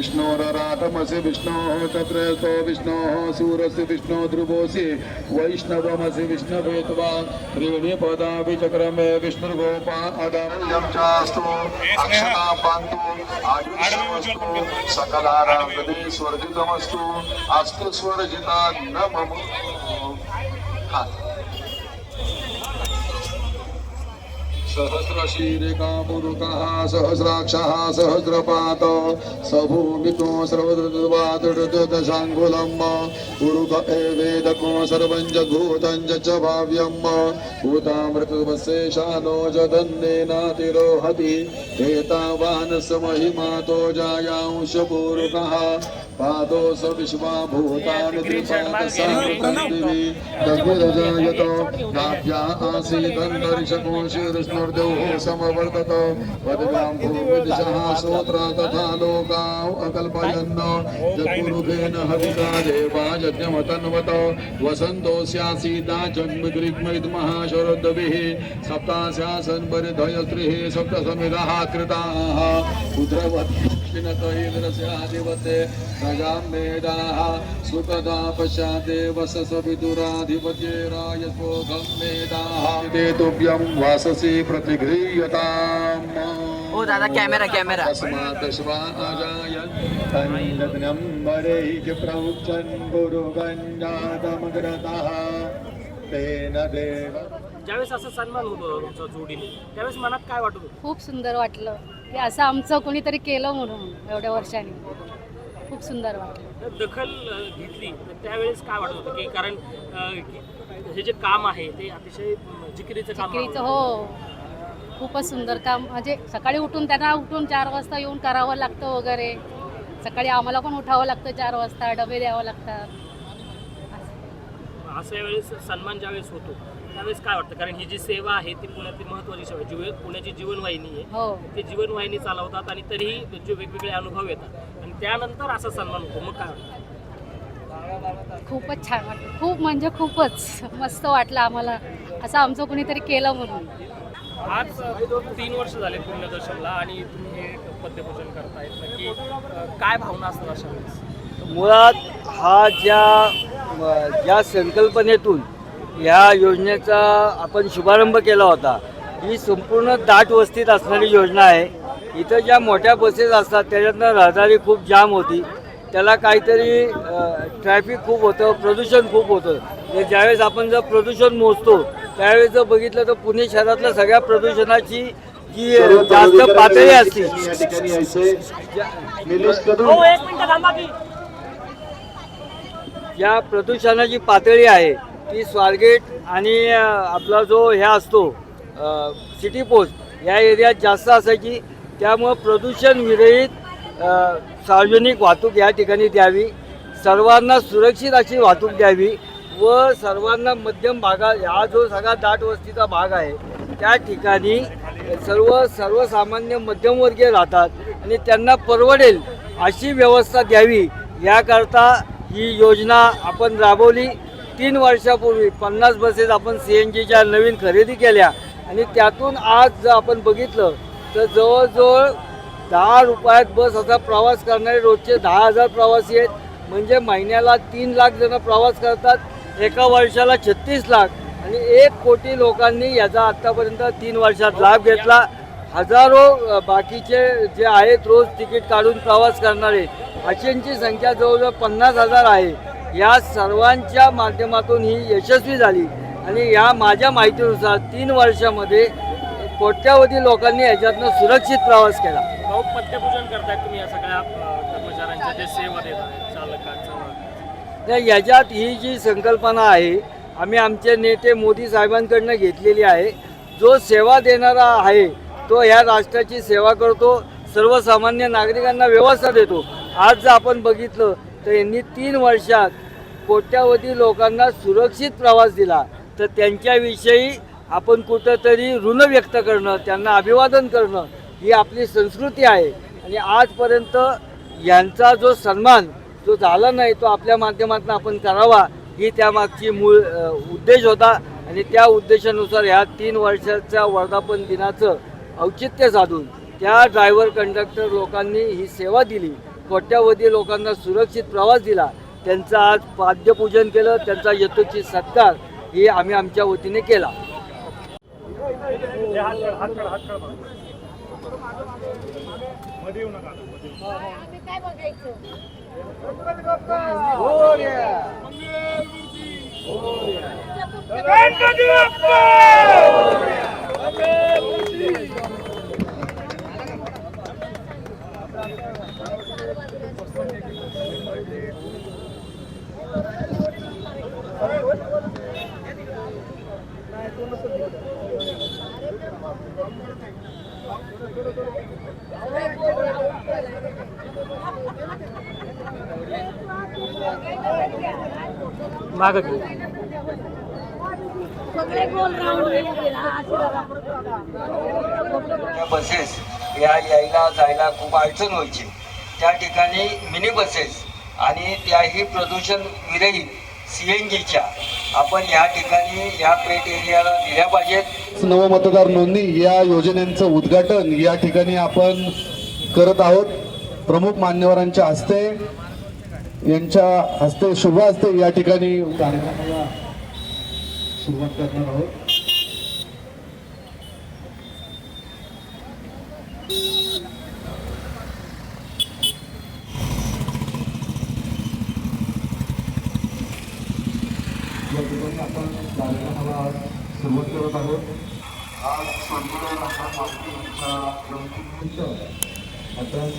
विष्णोरराटमसि विष्णोः तत्रस्तो विष्णोः सूरस्य विष्णो ध्रुवोऽसि वैष्णवमसि विष्णवेत्वा त्रीणि पदापि चक्रमे विष्णुर्गोपादं चास्तु अक्षता पान्तु आयुष्यमस्तु स्वर्जितमस्तु अस्तु स्वर्जिता न मम हा सहस्राक्षः सहस्रपात स भूमितो सर्वदृतवादशाङ्गुलम् पुरुक एवेदको सर्वं च च भाव्यम् भूतामृतवशेषानो जदन्नेनातिरोहति एतावान् स महिमातो जायांश पादो स विश्वा भूतानि त्रिपादसादिवि तद्विरजायत नाभ्या आसीदन्तरिक्षकोशिर्ष्णुर्देवो समवर्तत। पदव्यां भूमिदिशः श्रोत्रा तथा लोकाौ अकल्पयन् जपुरुभेन हविता देवा यज्ञमतन्वत। वसन्तो स्यासीदा जन्मग्रिग्मैद्मः शरद्भिः सप्तास्यासन् परिधयस्त्रिः सप्तसमिधः कृताः। पुत्रवत् इन्द्रस्याधिपते प्रजां मेधाः सुखदा पश्चाते वसस विदुराधिपत्ये रायस्वोघं मेधाः ते तुभ्यं वाससि प्रतिगृह्यताम्। हो दादा कॅमेरा कॅमेरा तस्मात् श्वाजायन् वरैः प्रमुचन् गुरुगञ्जातमग्रतः तेन देव ज्यावेळेस असा सन्मान होतो तुमचा जोडीने त्यावेळेस मनात काय वाटत होतं? खूप सुंदर वाटलं. की असं आमचं कोणीतरी केलं म्हणून एवढ्या वर्षांनी. खूप सुंदर वाटलं. तर दखल अ, घेतली तर त्यावेळेस काय वाटत होतं? की कारण अ, हे जे काम आहे ते अतिशय जिकिरीचं काम. हो. खूपच सुंदर काम. म्हणजे सकाळी उठून त्यांना उठून चार वाजता येऊन करावं लागतं वगैरे. सकाळी आम्हाला पण उठावं लागतं चार वाजता डबे द्यावं लागतात. अशा वेळेस सन्मान ज्यावेळेस होतो त्यावेळेस काय वाटतं? कारण ही जी सेवा आहे ती पुण्यातील महत्वाची सेवा आहे. जीव पुण्याची जीवनवाहिनी आहे. हो. ते जीवनवाहिनी चालवतात आणि तरीही जे वेगवेगळे अनुभव येतात. आणि त्यानंतर असा सन्मान होतो. मग काय वाटतं? खूपच छान वाटलं. खूप म्हणजे खूपच मस्त वाटलं आम्हाला. असं आमचं कोणीतरी केलं म्हणून. आज तीन वर्ष झाले पुण्यदर्शनला आणि तुम्ही हे पद्यपूजन करतायत अ, काय भावना असतात अशा वेळेस? मुळात हा ज्या ज्या संकल्पनेतून ह्या योजनेचा आपण शुभारंभ केला होता. ही संपूर्ण दाट वस्तीत असणारी योजना आहे. इथं ज्या मोठ्या बसेस असतात त्याच्यातनं रहदारी खूप जाम होती. त्याला काहीतरी ट्रॅफिक खूप होतं प्रदूषण खूप होतं. ते ज्यावेळेस आपण जर प्रदूषण मोजतो त्यावेळेस जर बघितलं तर पुणे शहरातल्या सगळ्या प्रदूषणाची जी जास्त पातळी असते या ठिकाणी यायचे निलेश हो कदम एक मिनिट थांबा की ज्या प्रदूषणाची पातळी आहे ती स्वारगेट आणि आपला जो ह्या असतो सिटी पोस्ट या एरियात जास्त असायची. त्यामुळं प्रदूषण विरहित सार्वजनिक वाहतूक या ठिकाणी द्यावी. सर्वांना सुरक्षित अशी वाहतूक द्यावी व सर्वांना मध्यम भागात हा जो सगळा दाट वस्तीचा भाग आहे त्या ठिकाणी सर्व सर्वसामान्य मध्यमवर्गीय राहतात आणि त्यांना परवडेल अशी व्यवस्था द्यावी. याकरता ही योजना आपण राबवली. तीन वर्षापूर्वी पन्नास बसेस आपण सी एन जीच्या नवीन खरेदी केल्या. आणि त्यातून आज जर आपण बघितलं तर जवळजवळ दहा रुपयात बस असा प्रवास करणारे रोजचे दहा हजार प्रवासी आहेत. म्हणजे महिन्याला तीन लाख जण प्रवास करतात. एका वर्षाला छत्तीस लाख. आणि एक कोटी लोकांनी याचा आत्तापर्यंत तीन वर्षात लाभ घेतला. हजारो बाकीचे जे आहेत रोज तिकीट काढून प्रवास करणारे अशांची संख्या जवळजवळ पन्नास हजार आहे. या सर्वांच्या माध्यमातून ही यशस्वी झाली. आणि या माझ्या माहितीनुसार तीन वर्षामध्ये कोट्यावधी लोकांनी याच्यातनं सुरक्षित प्रवास केला. भाऊ तुम्ही या सगळ्या अ, कर्मचाऱ्यांच्या जे सेवा देत आहेत चालकांचं तर याच्यात ही जी संकल्पना आहे आम्ही आमचे नेते मोदी साहेबांकडनं घेतलेली आहे. जो सेवा देणारा आहे तो ह्या राष्ट्राची सेवा करतो सर्वसामान्य नागरिकांना व्यवस्था देतो. आज जर आपण बघितलं तर यांनी तीन वर्षात कोट्यावधी लोकांना सुरक्षित प्रवास दिला. तर त्यांच्याविषयी आपण कुठंतरी ऋण व्यक्त करणं त्यांना अभिवादन करणं ही आपली संस्कृती आहे. आणि आजपर्यंत यांचा जो सन्मान जो झाला नाही तो आपल्या माध्यमातून आपण करावा ही त्यामागची मूळ उद्देश होता. आणि त्या उद्देशानुसार ह्या तीन वर्षाच्या वर्धापन दिनाचं औचित्य साधून त्या ड्रायव्हर कंडक्टर लोकांनी ही सेवा दिली. कोट्यावधी लोकांना सुरक्षित प्रवास दिला. त्यांचं आज पाद्यपूजन केलं. त्यांचा यथोचित सत्कार ही आम्ही आमच्या वतीने केला. मागं घेऊ. बसेस या यायला जायला खूप अडचण व्हायची. त्या ठिकाणी मिनी बसेस आणि त्याही प्रदूषण विरहित सी एन जीच्या. आपण या ठिकाणी या पेट एरियाला दिल्या पाहिजेत. नवमतदार नोंदणी या योजनेचं उद्घाटन या ठिकाणी आपण करत आहोत. प्रमुख मान्यवरांच्या हस्ते यांच्या हस्ते शुभ हस्ते या ठिकाणी कार्यक्रमाला सुरुवात करणार आहोत. या आपण कार्यक्रमाला आज सुरुवात करत आहोत. आज स्वर्गीय आपण